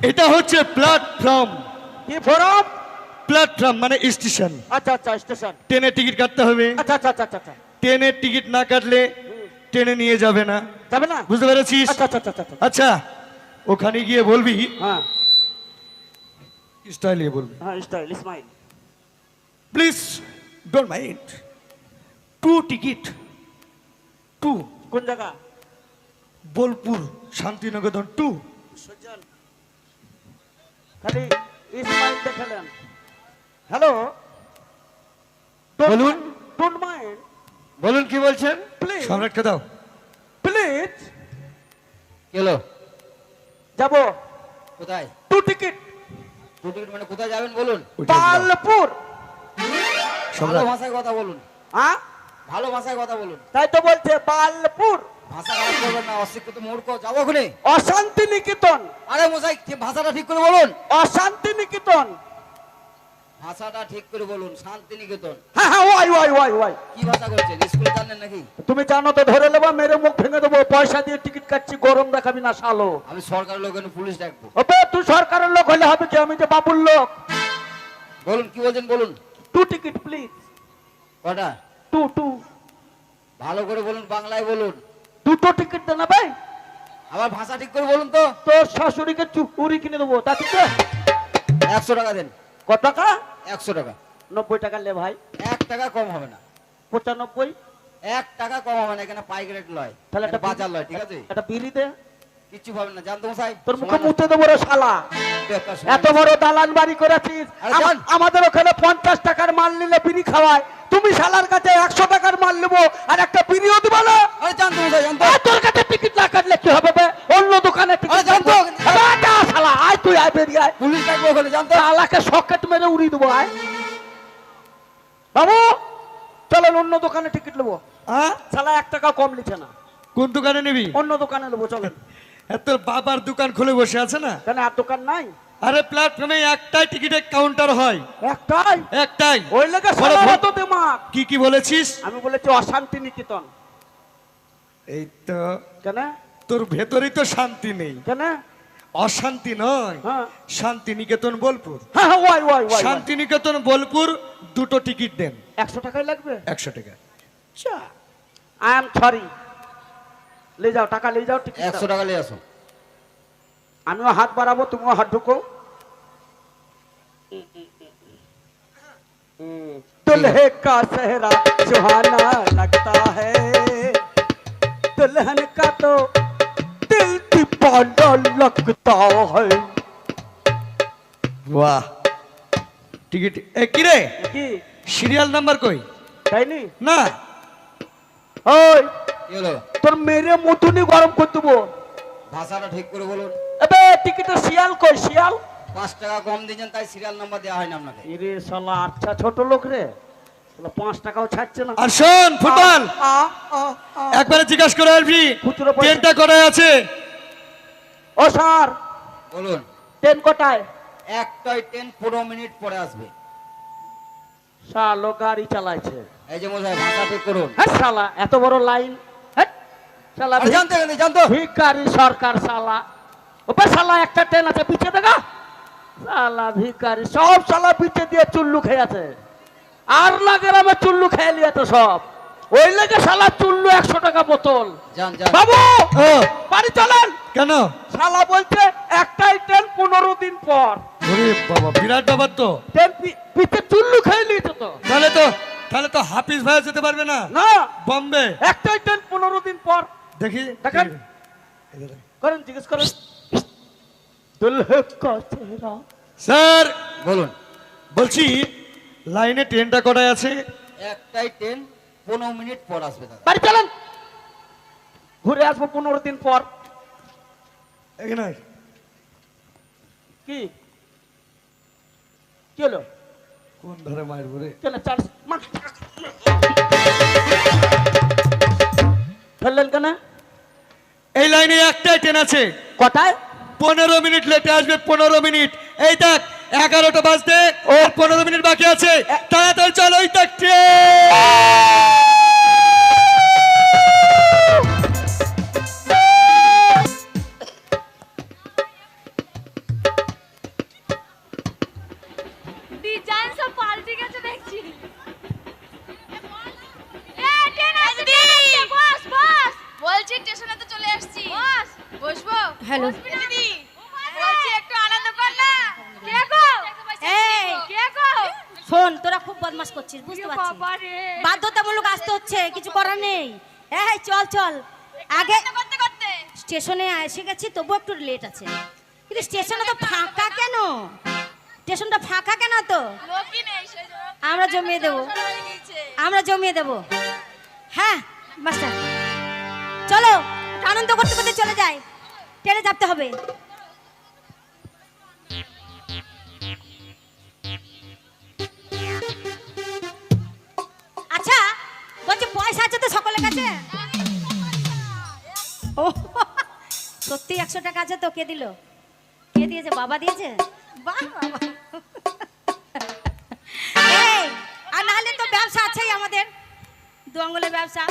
এটা হচ্ছে প্ল্যাটফর্ম কি ফরম? প্ল্যাটফর্ম মানে স্টেশন আচ্ছা আচ্ছা স্টেশন ট্রেনের টিকিট কাটতে হবে। আচ্ছা আচ্ছা আচ্ছা আচ্ছা, আচ্ছা। ট্রেনের টিকিট না কাটলে ট্রেনে নিয়ে যাবে না। যাবে না? বুঝতে পেরেছিস? আচ্ছা আচ্ছা আচ্ছা আচ্ছা। আচ্ছা ওখানে গিয়ে বলবি। হ্যাঁ। স্টাইল বলবি। হ্যাঁ style Ismail please don't mind two ticket two কোন জায়গা? বোলপুর শান্তিনগর টু সজ্জন। খালি ইসমাইল দেখালেন হ্যালো? বলুন। Don't mind. বলুন কি বলছেন? প্লিজ। সম্রাটকে দাও। প্লিজ। গেলো যাব। কোথায়? Two ticket. দু টিকিট মানে কোথায় যাবেন বলুন? পালপুর। ভালো ভাষায় কথা বলুন। হ্যাঁ? ভালো ভাষায় কথা বলুন। তাই তো বলছে পালপুর। ভাষা খারাপ করবেন না অশিক্ষিত মূর্খ যাব ওখানে অশান্তি নিকেতন। আরে মশাই ঠিক ভাষাটা ঠিক করে বলুন? অশান্তি নিকেতন। ভাষাটা ঠিক করে বলুন শান্তি নিকেতন। হ্যাঁ হ্যাঁ ওয়াই ওয়াই ওয়াই ওয়াই। কি ভাষা করছেন? স্কুলে জানেন নাকি? তুমি জানো তো ধরে নেব মেরে মুখ ভেঙে দেবো পয়সা দিয়ে টিকিট কাটছি গরম দেখাবি না শালো। আমি সরকারের লোক পুলিশ ডাকবো। ওবে তুই সরকারের লোক হলে হবে কি? আমি যে বাবুর লোক। বলুন কি বলছেন বলুন? টু টিকিট প্লিজ কটা? টু টু ভালো করে বলুন বাংলায় বলুন। দুটো টিকিট দে না ভাই আমার ভাষা ঠিক করে বলুন তো। তোর শাশুড়িকে চুপুরি কিনে দেবো তা ঠিক? একশো টাকা দেন। কত টাকা? একশো টাকা। নব্বই টাকা লে ভাই। এক টাকা কম হবে না। পঁচানব্বই? এক টাকা কম হবে না এখানে পাইকারেট লয়। তাহলে একটা বাজার লয় ঠিক আছে? একটা বিড়ি দে। কিচ্ছু পাবেন না। জানতো মশাই? তোর মুখে মুতে দেবো রে শালা। নষ্ট, বেকার সময় এত বড় দালান বাড়ি করেছিস। আরে আমা- যান। আমাদের ওখানে পঞ্চাশ টাকার মাল নিলে বিড়ি খাওয়ায়। তুমি শালার কাছে একশো টাকার মাল নেব আর একটা বিড়িও দিবো না। জানতো মশাই জানতো। তোর কাছে টিকিট না কাটলে কি হবে বে? অন্য দোকানে টিকিট জানতো। কাটবো। আরে যা শালা আয় তুই আয় বেরিয়ে আয়। পুলিশ ডাকবো ওখানে জানতো। শালাকে সকেট মেরে উড়িয়ে দেবো আয়। বাবু চলেন অন্য দোকানে টিকিট নেব। হ্যাঁ শালা এক টাকা কম নিচ্ছে না। কোন দোকানে নিবি? অন্য দোকানে নেব চলেন। তোর বাবার দোকান খুলে বসে আছে না? কেন আর দোকান নাই? আরে প্ল্যাটফর্মে একটাই টিকিটের কাউন্টার হয়। একটাই? একটাই। ওই লেগে দিমাগ। কি কি বলেছিস? আমি বলেছি অশান্তি নিকেতন। এই তো কেন? তোর ভেতরেই তো শান্তি নেই। কেন? অশান্তি নয়। হ্যাঁ। শান্তি নিকেতন বোলপুর। হ্যাঁ হ্যাঁ শান্তি নিকেতন বোলপুর দুটো টিকিট দেন। একশো টাকাই লাগবে? একশো টাকা আই এম সরি ले যাও টাকা ले যাও টিকিট একশো টাকা নিয়ে আসো আমিও হাত বাড়াবো তুমিও হাত ঢুকো दुल्हे का सेहरा सुहाना लगता है दुल्हन का तो दिल दीवाना लगता है বাহ টিকিট এ কি রে কি সিরিয়াল নাম্বার কই তাইনি না ওই কি হলো তোর মেরে মতুনি গরম করে দেবো। ভাষাটা ঠিক করে বলুন। এবে টিকিটে শিয়াল কই শিয়াল? পাঁচ টাকা কম দিয়েছেন তাই সিরিয়াল নাম্বার দেওয়া হয় না আপনাকে। এরে শালা আচ্ছা ছোট লোক রে। শালা পাঁচ টাকাও ছাড়ছে না। আর শোন ফুটবল। একবারে জিজ্ঞাসা করে আসবি খুচরো ট্রেনটা আছে? ও স্যার। বলুন। ট্রেন কোটায় একটাই ট্রেন পনেরো মিনিট পরে আসবে। শালো গাড়ি চালাইছে। এই যে মশাই ভাষা ঠিক করুন। হ্যাঁ শালা এত বড় লাইন। জানতে গেলে জানতো। ভিকারি সরকার শালা। ওপে শালা একটা ট্রেন আছে পিছে দেখা। শালা ভিকারি সব শালা পিছে দিয়ে চুল্লু খেয়ে আছে। আর না গ্রামে চুল্লু খেয়ে নিয়েছে সব। ওই লেগে শালা চুল্লু একশো টাকা বোতল। বাবু বাড়ি চলেন। কেন? শালা বলছে একটাই ট্রেন পনেরো দিন পর। বাবা বিরাট ব্যাপার তো। ট্রেন পি- চুল্লু খেয়ে নিয়েছে তো। তাহলে তো তাহলে তো হাফিজ ভাই যেতে পারবে না? না। বম্বে। একটাই ট্রেন পনেরো দিন পর। দেখি। দেখেন। করেন জিজ্ঞেস করেন। স্যার বলুন। বলছি লাইনে ট্রেনটা কটায় আছে? একটাই ট্রেন পনেরো মিনিট পর আসবে দাদা। বাড়ি চলেন। ঘুরে আসব পনেরো দিন পর। এখানে কি? কি হলো? কোন ধরে মায়ের ঘুরে কেন চার্জ ফেললেন কেন? এই লাইনে একটাই ট্রেন আছে। কটায় পনেরো মিনিট লেটে আসবে পনেরো মিনিট। এই দেখ এগারোটা বাজতে ও। পনেরো মিনিট বাকি আছে। তাড়াতাড়ি চলো ওই দেখ ট্রেন! শোন তোরা খুব বদমাশ করছিস বুঝতে এ পারছিস। বাধ্যতামূলক আসতে হচ্ছে কিছু করার নেই। এই চল চল। আগে করতে করতে স্টেশনে এসে গেছি তবু একটু লেট আছে। কিন্তু স্টেশনে তো ফাঁকা কেন? স্টেশনটা ফাঁকা কেন তো? লোকই নেই সেই আমরা জমিয়ে দেবো। হয়ে। আমরা জমিয়ে দেবো। হ্যাঁ মাস্টার। চলো আনন্দ করতে করতে চলে যাই। ট্রেনে চাপতে হবে। আছে সকলের কাছে? ও, সত্যি একশো টাকা আছে তো? কে দিল? কে দিয়েছে? বাবা দিয়েছে? বাহ বাবা আর নাহলে তো ব্যবসা আছেই আমাদের। দু আঙুলের ব্যবসা।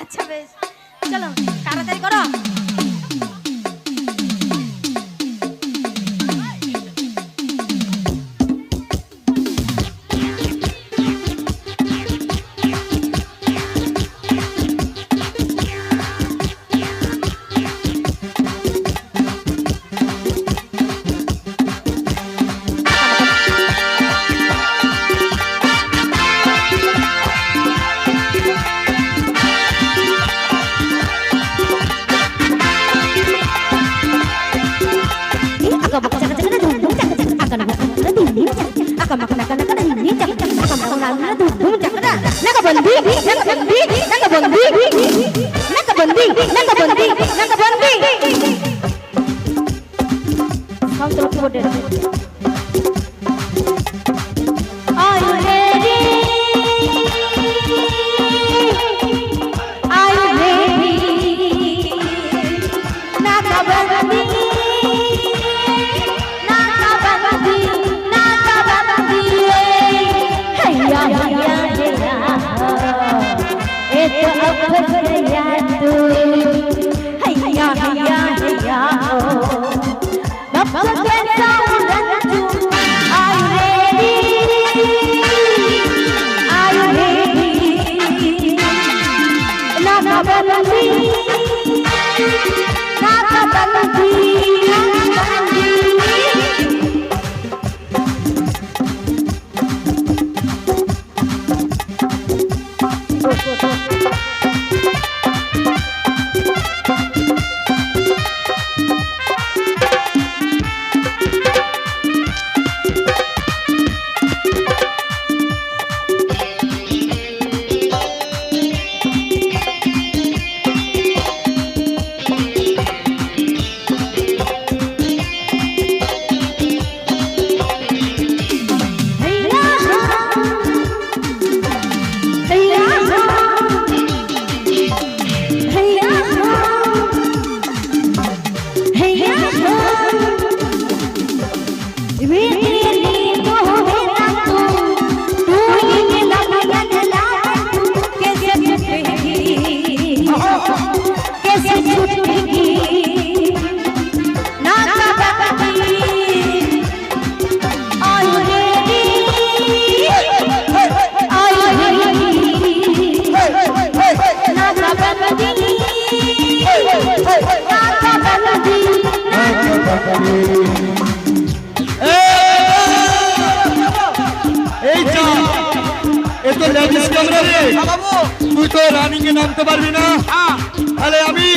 আচ্ছা বেশ। চলো, তাড়াতাড়ি করো। Are এই যা এ তো লেডিস তুই তো রানিং নামতে পারবি না তাহলে আমি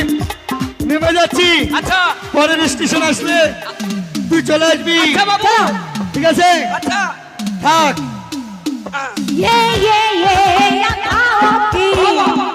নেমে যাচ্ছি আচ্ছা পরের স্টেশন আসলে তুই চলে আসবি ঠিক আছে থাক Yeah, yeah, yeah, yeah, yeah, yeah, yeah,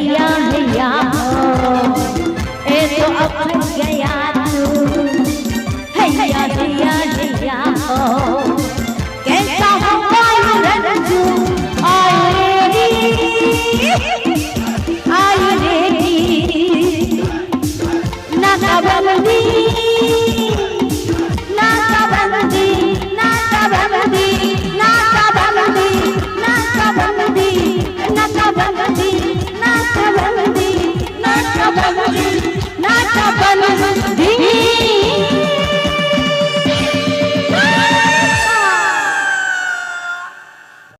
一样